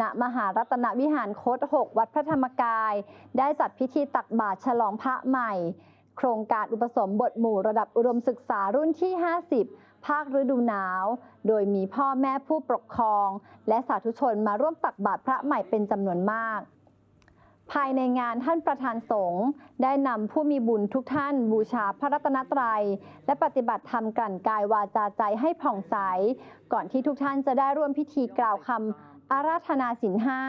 ณมหารัตนวิหารโคต6วัดพระธรรมกาย ได้จัดพิธีตักบาตรฉลองพระใหม่ โครงการอุปสมบทหมู่ระดับอุดมศึกษารุ่นที่ 50 ภาคฤดูหนาว โดยมีพ่อแม่ผู้ปกครอง และสาธุชนมาร่วมตักบาตรพระใหม่เป็นจำนวนมากภายในงานท่านประธานสงฆ์ได้นำผู้มีบุญทุกท่านบูชาพระรัตนตรัย และปฏิบัติธรรมกลั่นกายวาจาใจให้ผ่องใส ก่อนที่ทุกท่านจะได้ร่วมพิธีกล่าวคำ อาราธนาสินห้า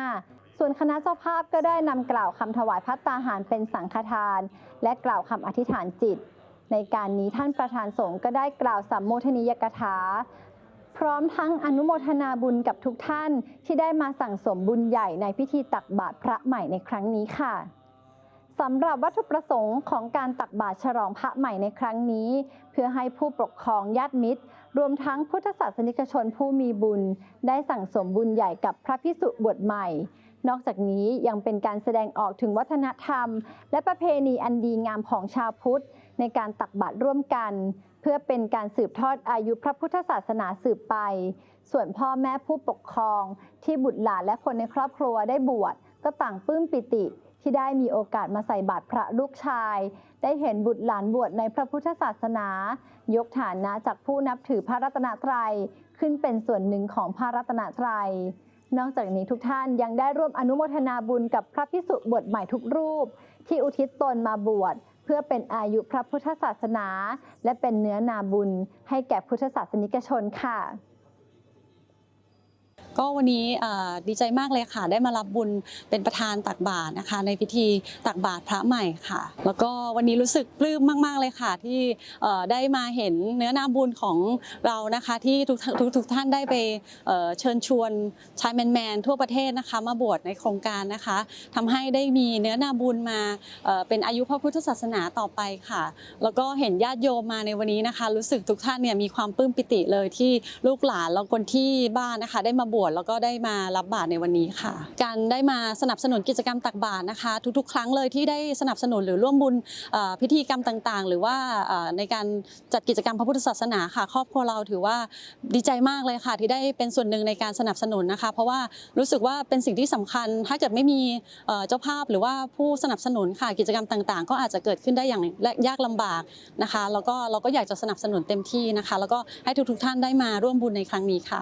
ส่วนคณะเจ้าภาพก็ได้นำกล่าวคำถวายพัตตาหารเป็นสังฆทาน และกล่าวคำอธิษฐานจิต ในการนี้ท่านประธานสงฆ์ก็ได้กล่าวสัมโมทนิยกถา พร้อมทั้งอนุโมทนาบุญกับทุกท่านที่ได้มาสั่งสมบุญใหญ่ในพิธีตักบาตรพระใหม่ในครั้งนี้ค่ะ สำหรับวัตถุประสงค์ของการตักบาตรฉลองพระใหม่ในครั้งนี้ เพื่อให้ผู้ปกครองญาติมิตร รวมทั้งพุทธศาสนิกชนผู้มีบุญ ได้สั่งสมบุญใหญ่กับพระพิสุบวชใหม่ นอกจากนี้ยังเป็นการแสดงออกถึงวัฒนธรรม และประเพณีอันดีงามของชาวพุทธ ในการตักบาตรร่วมกัน เพื่อเป็นการสืบทอดอายุพระพุทธศาสนาสืบไป ส่วนพ่อแม่ผู้ปกครอง ที่บุตรหลานและคนในครอบครัวได้บวชก็ต่างปลื้มปิติ ที่ได้มีโอกาสมาใส่บาตรพระลูกชาย ได้เห็นบุตรหลานบวชในพระพุทธศาสนา ยกฐานะจากผู้นับถือพระรัตนตรัย ขึ้นเป็นส่วนหนึ่งของพระรัตนตรัยนอกจากนี้ทุกท่านยังได้ร่วมอนุโมทนาบุญกับพระพิสุบวชใหม่ทุกรูป ที่อุทิศตนมาบวชเพื่อเป็นอายุพระพุทธศาสนา และเป็นเนื้อนาบุญให้แก่พุทธศาสนิกชนค่ะ ก็วันนี้ดีใจมากเลยค่ะได้มารับบุญเป็นประธานตักบาตรนะคะ ในพิธีตักบาตรพระใหม่ค่ะ แล้วก็วันนี้รู้สึกปลื้มมาก ๆ เลยค่ะ ที่ได้มาเห็นเนื้อนาบุญของเรานะคะที่ทุกทุกทุกท่านได้ไปเชิญชวนชายแมนๆทั่วประเทศนะคะ มาบวชในโครงการนะคะทำให้ได้มีเนื้อนาบุญมาเอ่อเป็นอายุพระพุทธศาสนาต่อไปค่ะ แล้วก็เห็นญาติโยมมาในวันนี้นะคะ รู้สึกทุกท่านเนี่ยมีความปลื้มปิติเลยที่ลูกหลานแล้วคนที่บ้านนะคะ ได้มาบวชแล้วก็ได้มารับบาตรในวันนี้ค่ะ การได้มาสนับสนุนกิจกรรมตักบาตรนะคะ ทุก ๆ ครั้งเลยที่ได้สนับสนุนหรือร่วมบุญพิธีกรรมต่างๆ หรือว่าในการจัดกิจกรรมพระพุทธศาสนาค่ะ ครอบครัวเราถือว่าดีใจมากเลยค่ะ ที่ได้เป็นส่วนหนึ่งในการสนับสนุนนะคะ เพราะว่ารู้สึกว่าเป็นสิ่งที่สำคัญ ถ้าเกิดไม่มีเอ่อเจ้าภาพหรือว่าผู้สนับสนุนค่ะกิจกรรมต่างๆ ก็อาจจะเกิดขึ้นได้อย่างยากลำบากนะคะ แล้วก็เราก็อยากจะสนับสนุนเต็มที่นะคะ แล้วก็ให้ทุกๆท่านได้มาร่วมบุญในครั้งนี้ค่ะ